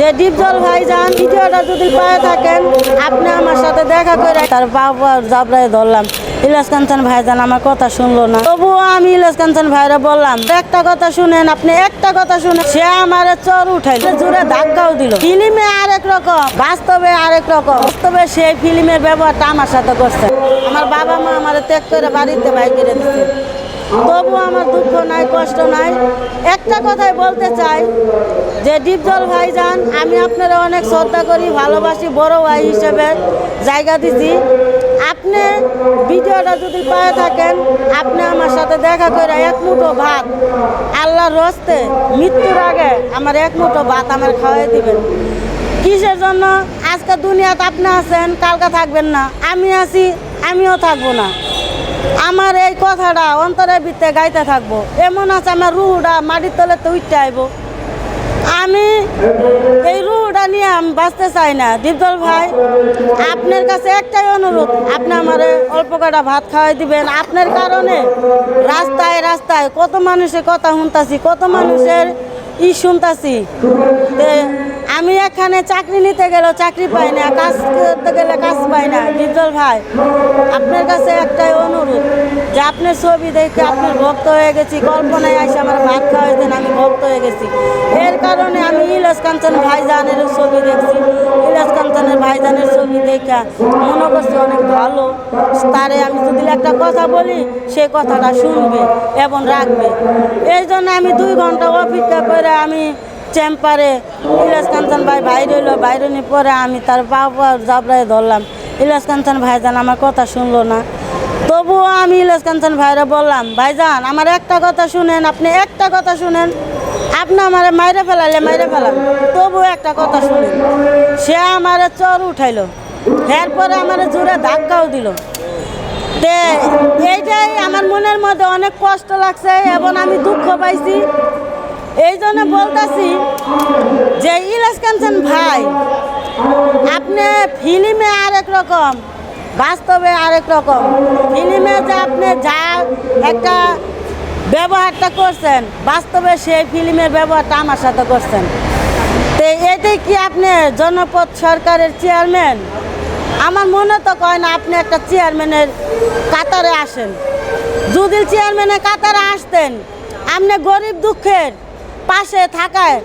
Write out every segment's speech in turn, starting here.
যে ডিপজল ভাই যান, ভিডিওটা যদি পায়ে থাকেন, আপনি আমার সাথে দেখা করে তার বাবা জাবরায় ধরলাম। ইলাস কাঞ্চন ভাইজান আমার কথা শুনলো না। তবুও আমি ইলাস কাঞ্চন ভাইরা বললাম, একটা কথা শুনেন, আপনি একটা কথা শুনেন। সে আমার চর উঠাইল, জুড়ে ধাক্কাও দিল। ফিল্মে আরেক রকম, বাস্তবে আরেক রকম। বাস্তবে সেই ফিল্মের ব্যবহারটা আমার সাথে করছে। আমার বাবা মা আমার ত্যাগ করে বাড়িতে বাই করে দিচ্ছে তবু আমার দুঃখ নাই, কষ্ট নাই। একটা কথাই বলতে চাই যে, ডিপজল ভাই যান আমি আপনারা অনেক শ্রদ্ধা করি, ভালোবাসি, বড় ভাই হিসেবে জায়গা দিছি। আপনি ভিডিওটা যদি পায়ে থাকেন, আপনি আমার সাথে দেখা করে এক মুঠো ভাত, আল্লাহর রস্তে মৃত্যুর আগে আমার এক মুঠো ভাত আমার খাওয়াই দিবেন। কিসের জন্য? আজকে দুনিয়াতে আপনি আছেন, কালকে থাকবেন না। আমি আছি, আমিও থাকব না। আমার এই কথাটা অন্তরের ভিতরে গাইতে থাকব। এমন আছে আমার রুহটা মাটির তলে তো উঠতে আইব। আমি এই রুহটা নিয়ে আমি বাঁচতে চাই না দীপদল ভাই। আপনার কাছে একটাই অনুরোধ, আপনি আমার অল্প কটা ভাত খাওয়াই দিবেন। আপনার কারণে রাস্তায় রাস্তায় কত মানুষের কথা শুনতাছি, কত মানুষের ই শুনতাছি। আমি এখানে চাকরি নিতে গেলেও চাকরি পাই না, কাজ করতে গেলে কাজ পাই না। ডিপজল ভাই, আপনার কাছে একটাই অনুরোধ, যে আপনার ছবি দেখে আপনার ভক্ত হয়ে গেছি, কল্পনায় আসে আমার ভাত খাওয়া খাওয়াইতেন আমি ভক্ত হয়ে গেছি। এর কারণে আমি ইলাস কাঞ্চন ভাইজানের ছবি দেখছি। ইলাস কাঞ্চনের ভাইজানের ছবি দেখা মনে করছি অনেক ভালো। তারে আমি যদি একটা কথা বলি সেই কথাটা শুনবে এবং রাখবে। এই জন্য আমি দুই ঘণ্টা অপেক্ষা করে আমি চেম্পারে ইলাস কাঞ্চন ভাই বাইরে হইল, বাইরে নিয়ে পরে আমি তার বাবা জাবরায় ধরলাম। ইলাস কাঞ্চন ভাইজান আমার কথা শুনলো না। তবুও আমি ইলাস কাঞ্চন ভাইরা বললাম, ভাইজান, আমার একটা কথা শুনেন, আপনি একটা কথা শুনেন। আপনি আমার মাইরে ফেলালে মাইরে ফেলাম। তবুও একটা কথা শুনেন। সে আমার চর উঠাইলো। এরপরে আমার জোরে ধাক্কাও দিল। তে, এইটাই আমার মনের মধ্যে অনেক কষ্ট লাগছে এবং আমি দুঃখ পাইছি। এই জন্য বলতেছি যে ইলাস কাঞ্চন ভাই, আপনি ফিল্মে আরেক রকম, বাস্তবে আরেক রকম। ফিল্মে যে আপনি যা একটা ব্যবহারটা করছেন, বাস্তবে সেই ফিল্মের ব্যবহারটা আমার সাথে করছেন। তো এটাই কি আপনি জনপদ সরকারের চেয়ারম্যান? আমার মনে তো কয় না আপনি একটা চেয়ারম্যানের কাতারে আসেন। যদি চেয়ারম্যানের কাতারে আসতেন, আপনি গরিব দুঃখের পাশে থাকায়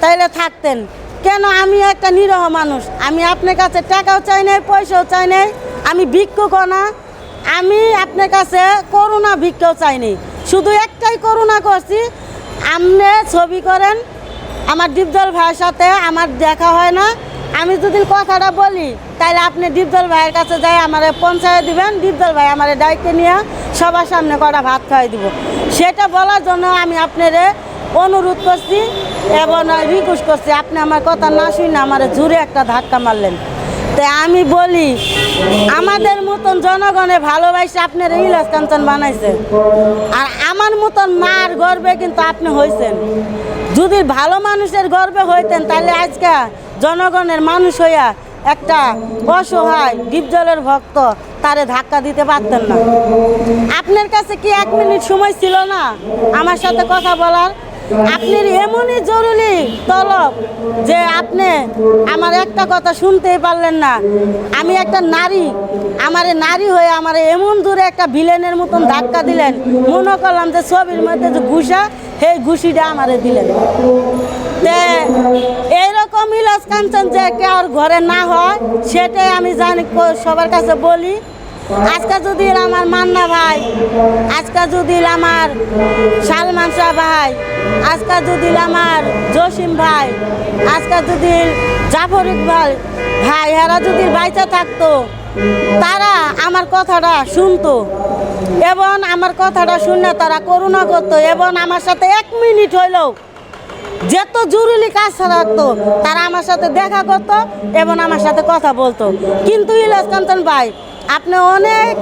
তাইলে থাকতেন। কেন আমি একটা নিরহ মানুষ? আমি আপনার কাছে টাকাও চাই নাই, পয়সাও চাই নাই, আমি ভিক্ষুক না। আমি আপনার কাছে করুণা ভিক্ষাও চাইনি শুধু একটাই করুণা করছি, আপনি ছবি করেন, আমার ডিপজল ভাইয়ের সাথে আমার দেখা হয় না। আমি যদি কথাটা বলি তাহলে আপনি ডিপজল ভাইয়ের কাছে যাই, আমার পঞ্চায়েত দিবেন। ডিপজল ভাই আমার দায়িত্ব নিয়ে সবার সামনে কটা ভাত খাওয়াই দিব। সেটা বলার জন্য আমি আপনারে অনুরোধ করছি, এবং রিকোয়েস্ট করছি, আপনি আমার কথা না শুনে আমার জুড়ে একটা ধাক্কা মারলেন। তাই আমি বলি, আমাদের মতন জনগণে ভালোবাসে আপনার ইলাস কাঞ্চন বানাইছে। আর আমার মতন মার গর্বে কিন্তু আপনি হয়েছেন যদি ভালো মানুষের গর্বে হইতেন, তাহলে আজকে জনগণের মানুষ হইয়া একটা অসহায়, ডিপজলের ভক্ত তারে ধাক্কা দিতে পারতেন না। আপনার কাছে কি এক মিনিট সময় ছিল না? আমার সাথে কথা বলার? আপনার এমনই জরুরি তলব যে আপনি আমার একটা কথা শুনতেই পারলেন না। আমি একটা নারী, আমার নারী হয়ে আমার এমন দূরে একটা ভিলেনের মতন ধাক্কা দিলেন, মনে করলাম যে ছবির মধ্যে যে ঘুষা, সেই ঘুষিটা আমারে দিলেন। এইরকম ইলাস কাঞ্চন যে কেউ ঘরে না হয়, সেটাই আমি জানি, সবার কাছে বলি। আজকে যদি আমার মান্না ভাই, আজকে যদি আমার সালমান শাহ ভাই, আজকে যদি আমার জসিম ভাই, আজকে যদি জাফরিক ভাই ভাই, এরা যদি বাইচা থাকতো, তারা আমার কথাটা শুনতো। এবং আমার কথাটা শুনে তারা করুণা করতো। এবং আমার সাথে এক মিনিট হইলেও যত জরুরি কাজ রাখতো তারা আমার সাথে দেখা করতো এবং আমার সাথে কথা বলতো। কিন্তু ইলাস কান্তন ভাই আপনি অনেক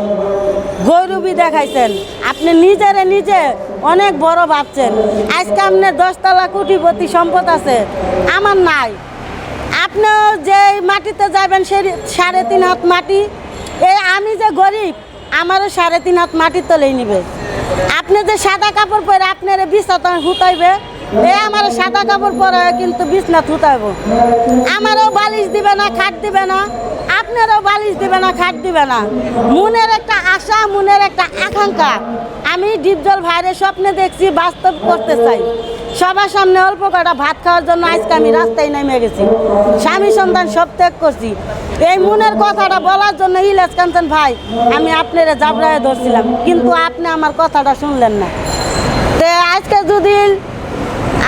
গৌরবী দেখাইছেন। আপনি নিজেরে নিজে অনেক বড় ভাবছেন। আজকে আপনার দশতলা কোটিপতি সম্পদ আছে, আমার নাই। আপনিও যে মাটিতে যাবেন সে সাড়ে তিন হাত মাটি এই আমি যে গরিব, আমারও সাড়ে তিন হাত মাটির তলেই নিবে। আপনি যে সাদা কাপড় পরে আপনার বিছাতন হুতাইবে, এ আমার সাদা কাপড় পরে কিন্তু বিছনা থুতাইব আমারও বালিশ দিবে না, খাট দিবে না আপনারও বালিশ দিবে না, খাট দিবে না। মনের একটা আশা, মনের একটা আকাঙ্ক্ষা। আমি ডিপজল ভাইয়ের স্বপ্নে দেখছি, বাস্তব করতে চাই। সবার সামনে অল্প কটা ভাত খাওয়ার জন্য আজকে আমি রাস্তায় নেমে গেছি। স্বামী সন্তান সব ত্যাগ করছি। এই মনের কথাটা বলার জন্য ইলাস কাঞ্চন ভাই, আমি আপনারা জাবরায় ধরছিলাম, কিন্তু আপনি আমার কথাটা শুনলেন না। তে আজকে যদি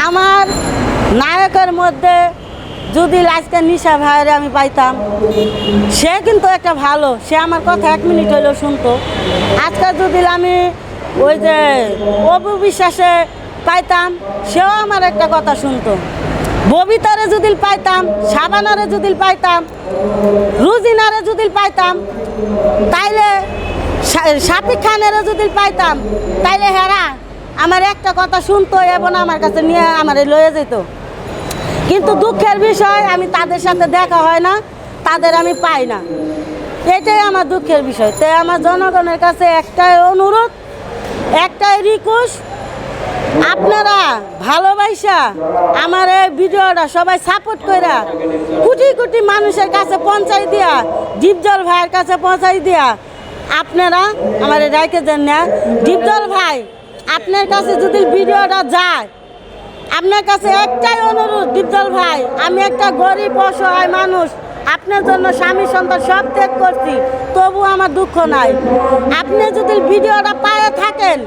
আমার নায়কের মধ্যে যদি আজকে নিশা ভাইয়ের আমি পাইতাম, সে কিন্তু একটা ভালো, সে আমার কথা এক মিনিট হলেও শুনতো। আজকে যদি আমি ওই যে অপু বিশ্বাসে পাইতাম, সেও আমার একটা কথা শুনতো। ববিতারে যদি পাইতাম, সাবানারে যদি পাইতাম, রুজিনারে যদি পাইতাম, তাইলে শাফিক খানেরও যদি পাইতাম, তাইলে হেরা আমার একটা কথা শুনতো এবং আমার কাছে নিয়ে আমার লয়ে যেত কিন্তু দুঃখের বিষয়, আমি তাদের সাথে দেখা হয় না, তাদের আমি পাই না। এটাই আমার দুঃখের বিষয়। তাই আমার জনগণের কাছে একটাই অনুরোধ, একটাই রিকোয়েস্ট, আপনারা ভালোবাসা আমার এই ভিডিওটা সবাই সাপোর্ট কইরা কোটি কোটি মানুষের কাছে পৌঁছাই দিয়া ডিপজল ভাইয়ের কাছে পৌঁছাই দিয়া আপনারা আমার রাইকে দেন না। ডিপজল ভাই, আপনার কাছে যদি ভিডিওটা যায় আপনার কাছে একটাই অনুরোধ ডিপজল ভাই, আমি একটা গরিব, অসহায় মানুষ। আপনার জন্য স্বামী সন্তান সব ত্যাগ করছি তবু আমার দুঃখ নাই। আপনি যদি ভিডিওটা পায়ে থাকেন,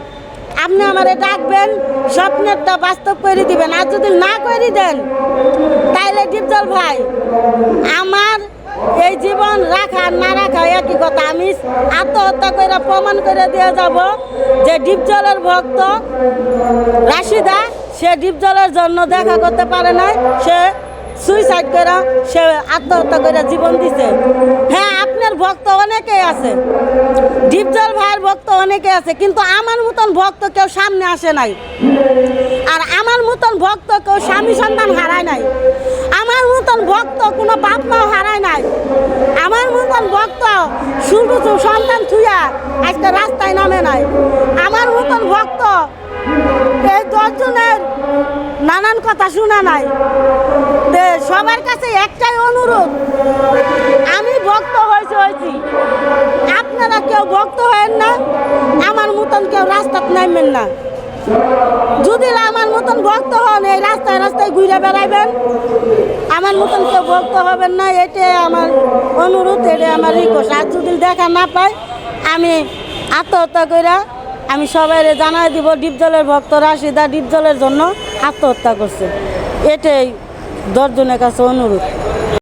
আপনি আমারে ডাকবেন, স্বপ্নেরটা বাস্তব করে দিবেন। আর যদি না করে দেন, তাইলে ডিপজল ভাই, আমার এই জীবন রাখা না রাখা একই কথা। আমি আত্মহত্যা করে প্রমাণ করে দিয়ে যাব যে ডিপজলের ভক্ত রাশিদা সে ডিপজলের জন্য দেখা করতে পারে নাই, সে সুইসাইড করে সে আত্মহত্যা করে জীবন দিছে। হ্যাঁ আপনার ভক্ত অনেকেই আছে ডিপজল ভাইয়ের ভক্ত অনেকে আছে, কিন্তু আমার মতন ভক্ত কেউ সামনে আসে নাই। আর আমার মতন ভক্ত কেউ স্বামী সন্তান হারায় নাই। আমার মতন ভক্ত কোনো বাপ মাও হারায় নাই। আমার মতন ভক্ত শুধু সন্তান থুয়া আজকে রাস্তায় নামে নাই। আমার মতন ভক্ত এই দশজনের নানান কথা শোনা নাই। সবার কাছে একটাই অনুরোধ, আমি ভক্ত হয়েছে হয়েছি। আপনারা কেউ ভক্ত হয়েন না, আমার মতন কেউ রাস্তাত নামবেন না। যদি আমার মতন ভক্ত হন, এই রাস্তায় রাস্তায় ঘুরে বেড়াইবেন। আমার মতন কেউ ভক্ত হবেন না, এটাই আমার অনুরোধ, এটাই আমার রিকোয়েস্ট আর যদি দেখা না পাই আমি আত্মহত্যা করে আমি সবাই জানাই দিব ডিপজলের ভক্ত রাশিদা ডিপজলের জন্য আত্মহত্যা করছে। এটাই দশজনের কাছে অনুরোধ।